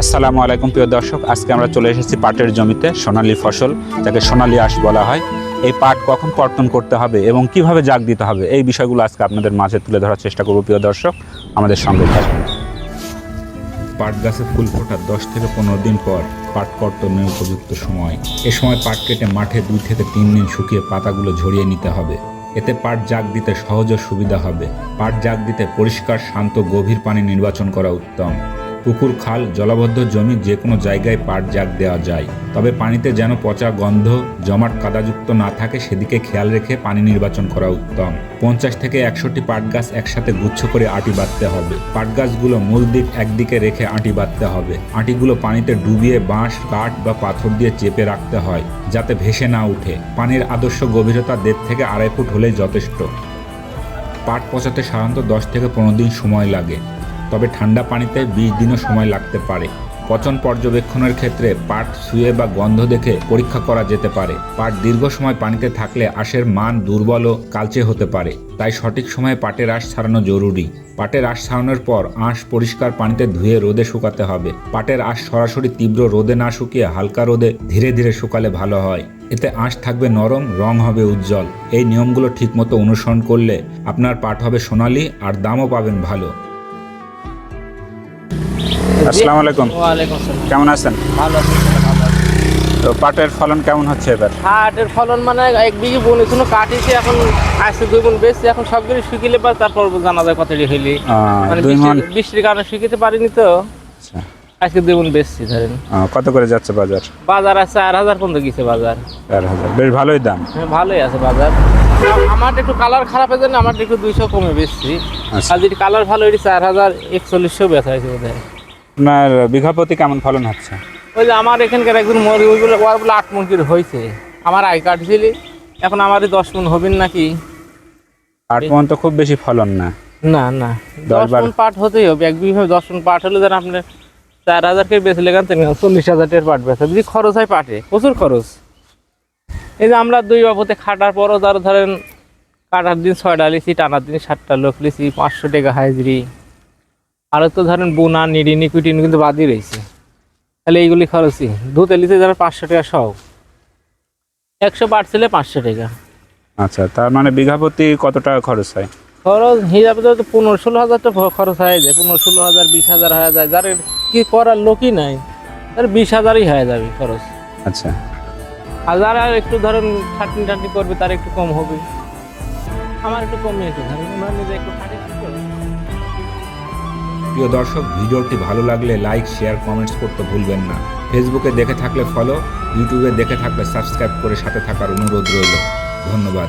আসসালামু আলাইকুম প্রিয় দর্শক, আজকে আমরা চলে এসেছি পাটের জমিতে সোনালী ফসল, যাকে সোনালী আঁশ বলা হয়। এই পাট কখন কর্তন করতে হবে এবং কীভাবে জাগ দিতে হবে, এই বিষয়গুলো আজকে আপনাদের মাঝে তুলে ধরার চেষ্টা করব প্রিয় দর্শক। আমাদের সঙ্গে থাকুন। পাট গাছে ফুল ফোটার দশ থেকে পনেরো দিন পর পাট কর্তনের উপযুক্ত সময়। এ সময় পাট কেটে মাঠে দুই থেকে তিন দিন শুকিয়ে পাতাগুলো ঝরিয়ে নিতে হবে। এতে পাট জাগ দিতে সহজ সুবিধা হবে। পাট জাগ দিতে পরিষ্কার, শান্ত, গভীর পানি নির্বাচন করা উত্তম। পুকুর, খাল, জলাবদ্ধ জমি যে কোনো জায়গায় পাট জাগ দেওয়া যায়। তবে পানিতে যেন পচা গন্ধ, জমাট কাদাযুক্ত না থাকে, সেদিকে খেয়াল রেখে পানি নির্বাচন করা উত্তম। পঞ্চাশ থেকে একশোটি পাট গাছ একসাথে গুচ্ছ করে আটি বাঁধতে হবে। পাট গাছগুলো মূল দিক একদিকে রেখে আটি বাঁধতে হবে। আটিগুলো পানিতে ডুবিয়ে বাঁশ, কাঠ বা পাথর দিয়ে চেপে রাখতে হয়, যাতে ভেসে না উঠে। পানির আদর্শ গভীরতা দেড় থেকে আড়াই ফুট হলেই যথেষ্ট। পাট পচাতে সাধারণত দশ থেকে পনেরো দিন সময় লাগে। তবে ঠান্ডা পানিতে বিশ দিনও সময় লাগতে পারে। পচন পর্যবেক্ষণের ক্ষেত্রে পাট শুয়ে বা গন্ধ দেখে পরীক্ষা করা যেতে পারে। পাট দীর্ঘ সময় পানিতে থাকলে আঁশের মান দুর্বল ও কালচে হতে পারে। তাই সঠিক সময়ে পাটের আঁশ ছাড়ানো জরুরি। পাটের আঁশ ছাড়ানোর পর আঁশ পরিষ্কার পানিতে ধুয়ে রোদে শুকাতে হবে। পাটের আঁশ সরাসরি তীব্র রোদে না শুকিয়ে হালকা রোদে ধীরে ধীরে শুকালে ভালো হয়। এতে আঁশ থাকবে নরম, রং হবে উজ্জ্বল। এই নিয়মগুলো ঠিকমতো অনুসরণ করলে আপনার পাট হবে সোনালি আর দামও পাবেন ভালো। আসসালামু আলাইকুম। কেমন আছেন? ভালো তো পাটের ফলন কেমন হচ্ছে এবার? হাটের ফলন মানে এক বিঘে বনে কোনো কাটিছে এখন আসছে দুই মন বেশি এখন সবগুলো শুকিলে পারে তারপর জানা যায় কতটি হইলি। মানে বৃষ্টির কারণে শুকিতে পারিনি তো। আচ্ছা। আজকে দুই মন বেশি ধরেন। কত করে যাচ্ছে বাজার? বাজার আছে চার হাজার পর্যন্ত গেছে বাজার। চার হাজার। বেশ ভালোই দাম। হ্যাঁ, ভালোই আছে বাজার। আমার একটু কালার খারাপ হয়ে যায় না আমার একটু দুইশো কমে বেশি। আচ্ছা। আর যদি কালার ভালো হইলে চার হাজার একচল্লিশশো বেচা হয়েছে বোধ হয় আপনার বিঘা প্রতি কেমন ফলন হচ্ছে? ওই যে আমার এখানকার একজন মরি ওইগুলো ওর বলে আট মন করে হয়েছে। আমার আই কার্ড ছিল এখন আমারই দশ মন হবেন নাকি? আট মন তো খুব বেশি ফলন না। না না। দশ মন পাট হতেই হবে। এক বিঘা দশ মন পাট হলে ধর আপনার চার হাজার কে বেচলে গান চল্লিশ হাজার টাকার পাট বেচা। যদি খরচ হয় পাটে প্রচুর খরচ। এই যে আমরা দুই বাবুতে খাটার পরও ধর ধরেন কাটার দিন ছয়টা লিছি টানার দিন সাতটা লোক লিছি পাঁচশো টাকা হাজিরি। আরও তো ধরেন বোনা নিড়ি নিকুটি কিন্তু বাদই রয়েছে। তাহলে এইগুলি খরচই। ধুতে লিতে ধরেন পাঁচশো টাকা সব। একশো পাট ছিলে পাঁচশো টাকা। আচ্ছা তার মানে বিঘা প্রতি কত টাকা খরচ হয়? খরচ হিসাবে তো পনেরো ষোলো হাজার তো খরচ হয়ে যায়। পনেরো ষোলো হাজার বিশ হাজার হয়ে যায়। যার কি করার লোকই নাই। তার বিশ হাজারই হয়ে যাবে খরচ। আচ্ছা। আর যারা একটু ধরেন খাটনি টাটনি করবে তার একটু কম হবে। আমার একটু কমে একটু ধরেন। ওনার নিজে একটু খাটনি প্রিয় দর্শক, ভিডিওটি ভালো লাগলে লাইক শেয়ার কমেন্টস করতে ভুলবেন না। ফেসবুকে দেখে থাকলে ফলো ইউটিউবে দেখে থাকলে সাবস্ক্রাইব করে সাথে থাকার অনুরোধ রইল। ধন্যবাদ।